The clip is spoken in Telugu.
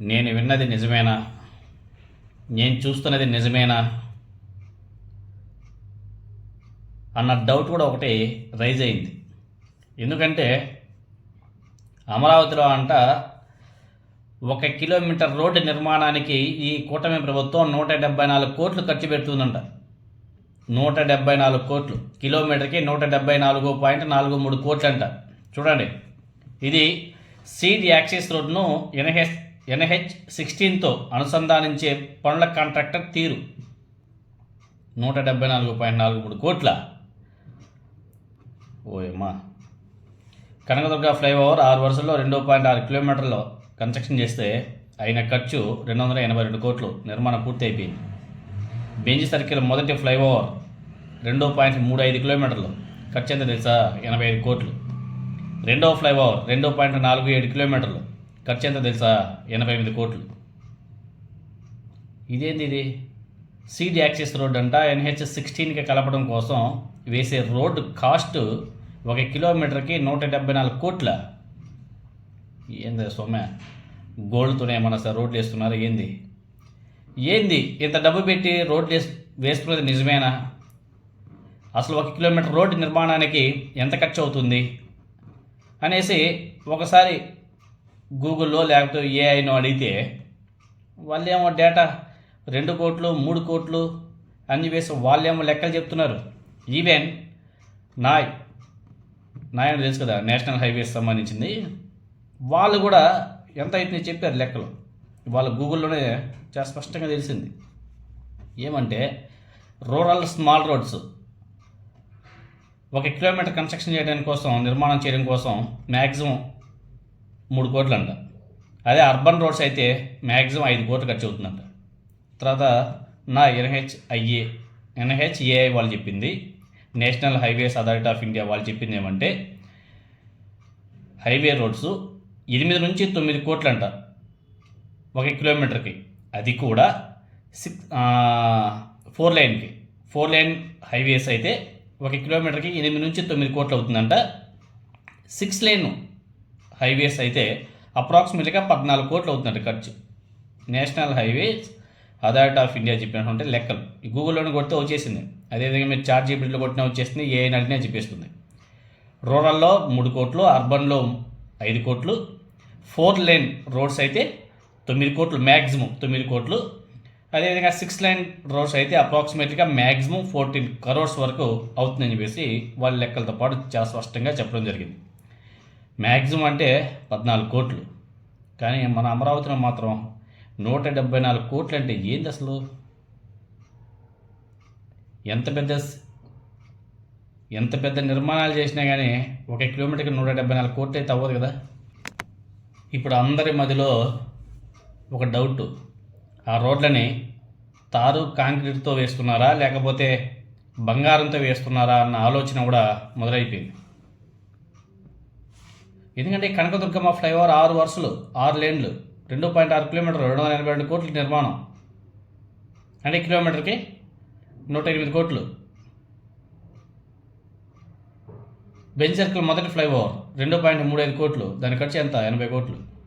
నేను విన్నది నిజమేనా? నేను చూస్తున్నది నిజమేనా? అన్న డౌట్ కూడా ఒకటి రైజ్ అయింది. ఎందుకంటే అమరావతిలో అంట ఒక కిలోమీటర్ రోడ్డు నిర్మాణానికి ఈ కూటమి ప్రభుత్వం నూట డెబ్బై నాలుగు కోట్లు ఖర్చు పెడుతుందంట. నూట డెబ్బై నాలుగు కోట్లు. కిలోమీటర్కి నూట డెబ్బై నాలుగు పాయింట్ నాలుగు మూడు కోట్లు అంట చూడండి. ఇది సీడ్ యాక్సిస్ రోడ్ను ఎన్హెచ్ ఎన్హెచ్ సిక్స్టీన్తో అనుసంధానించే పనుల కాంట్రాక్టర్ తీరు. నూట డెబ్బై నాలుగు పాయింట్ నాలుగు మూడు కోట్ల. ఓయమ్మా. కనకదుర్గ ఫ్లైఓవర్ ఆరు వరుసల్లో రెండు పాయింట్ ఆరు కిలోమీటర్లో కన్స్ట్రక్షన్ చేస్తే అయిన ఖర్చు రెండు వందల ఎనభై రెండు కోట్లు. నిర్మాణం పూర్తి అయిపోయింది బెంజ్ సర్కిల్ మొదటి ఫ్లైఓవర్ రెండు పాయింట్ మూడు ఐదు కిలోమీటర్లు. ఖర్చు ఎంత తెలుసా? ఎనభై ఐదు కోట్లు. రెండో ఫ్లైఓవర్ రెండు పాయింట్ నాలుగు ఏడు కిలోమీటర్లు. ఖర్చు ఎంత తెలుసా? ఎనభై ఎనిమిది కోట్లు. ఇదేంది ఇది? సీడ్ యాక్సిస్ రోడ్ అంట. ఎన్హెచ్ సిక్స్టీన్కి కలపడం కోసం వేసే రోడ్డు కాస్ట్ ఒక కిలోమీటర్కి నూట డెబ్బై నాలుగు కోట్ల. ఏంది సొమ్మె? గోల్డ్తోనే ఏమన్నా సార్ రోడ్లు వేస్తున్నారు? ఏంది? ఏంది? ఇంత డబ్బు పెట్టి రోడ్లు వేస్ వేస్తున్నది నిజమేనా? అసలు ఒక కిలోమీటర్ రోడ్డు నిర్మాణానికి ఎంత ఖర్చు అవుతుంది? అనేసి ఒకసారి గూగుల్లో లేకపోతే ఏఐనో అడిగితే వాళ్ళేమో డేటా రెండు కోట్లు మూడు కోట్లు అని వేసి వాళ్ళేమో లెక్కలు చెప్తున్నారు. ఈవెన్ నాయ్ నాయ్ అని తెలుసు కదా నేషనల్ హైవేస్ సంబంధించింది. వాళ్ళు కూడా ఎంత అయితే చెప్పారు లెక్కలు వాళ్ళ గూగుల్లోనే చాలా స్పష్టంగా తెలిసింది. ఏమంటే రూరల్ స్మాల్ రోడ్స్ ఒక కిలోమీటర్ కన్స్ట్రక్షన్ చేయడానికి కోసం నిర్మాణం చేయడం కోసం మ్యాక్సిమం మూడు కోట్లు అంట అదే అర్బన్ రోడ్స్ అయితే మ్యాక్సిమం ఐదు కోట్లు ఖర్చు అవుతుందంట తర్వాత నా ఎన్హెచ్ఐఏ ఎన్హెచ్ఏఐ వాళ్ళు చెప్పింది national highways authority of India వాళ్ళు చెప్పింది ఏమంటే హైవే రోడ్స్ ఎనిమిది నుంచి తొమ్మిది కోట్లంట ఒక కిలోమీటర్కి. అది కూడా సిక్స్ ఫోర్ లైన్కి. ఫోర్ లైన్ హైవేస్ అయితే ఒక కిలోమీటర్కి ఎనిమిది నుంచి తొమ్మిది కోట్లు అవుతుందంట. సిక్స్ లైన్ హైవేస్ అయితే అప్రాక్సిమేట్గా పద్నాలుగు కోట్లు అవుతుందంట ఖర్చు. National highways authority of India చెప్పినటువంటి లెక్కలు. గూగుల్లోనే కొడితే వచ్చేసింది. అదేవిధంగా మీరు చార్ట్ జీపీటీలో కొట్టినా వచ్చేసింది ఏ అడిగినా చెప్పేస్తుంది. రూరల్లో మూడు కోట్లు అర్బన్లో ఐదు కోట్లు ఫోర్ లైన్ రోడ్స్ అయితే తొమ్మిది కోట్లు మ్యాక్సిమం తొమ్మిది కోట్లు. అదేవిధంగా సిక్స్ లైన్ రోడ్స్ అయితే అప్రాక్సిమేట్గా మ్యాక్సిమం ఫోర్టీన్ కరోడ్స్ వరకు అవుతుందని చెప్పేసి వాళ్ళ లెక్కలతో పాటు చాలా స్పష్టంగా చెప్పడం జరిగింది. మ్యాక్సిమం అంటే పద్నాలుగు కోట్లు. కానీ మన అమరావతిలో మాత్రం నూట డెబ్బై నాలుగు కోట్లు అంటే ఏంది అసలు? ఎంత పెద్ద ఎంత పెద్ద నిర్మాణాలు చేసినా కానీ ఒక కిలోమీటర్కి నూట డెబ్బై నాలుగు కోట్లు అయితే అవ్వదు కదా? ఇప్పుడు అందరి మధ్యలో ఒక డౌట్. ఆ రోడ్లని తారు కాంక్రీట్తో వేస్తున్నారా లేకపోతే బంగారంతో వేస్తున్నారా అన్న ఆలోచన కూడా మొదలైపోయింది. ఎందుకంటే కనకదుర్గమ్మ ఫ్లైఓవర్ ఆరు వరుసలు ఆరు లేన్లు రెండు పాయింట్ ఆరు కిలోమీటర్లు రెండు వందల ఎనభై రెండు కోట్ల నిర్మాణం. అంటే కిలోమీటర్కి నూట ఎనిమిది కోట్లు. బెంచ్ సర్కిల్ మొదటి ఫ్లైఓవర్ రెండు పాయింట్ మూడు ఐదు కోట్లు. దాని ఖర్చు ఎంత? ఎనభై కోట్లు.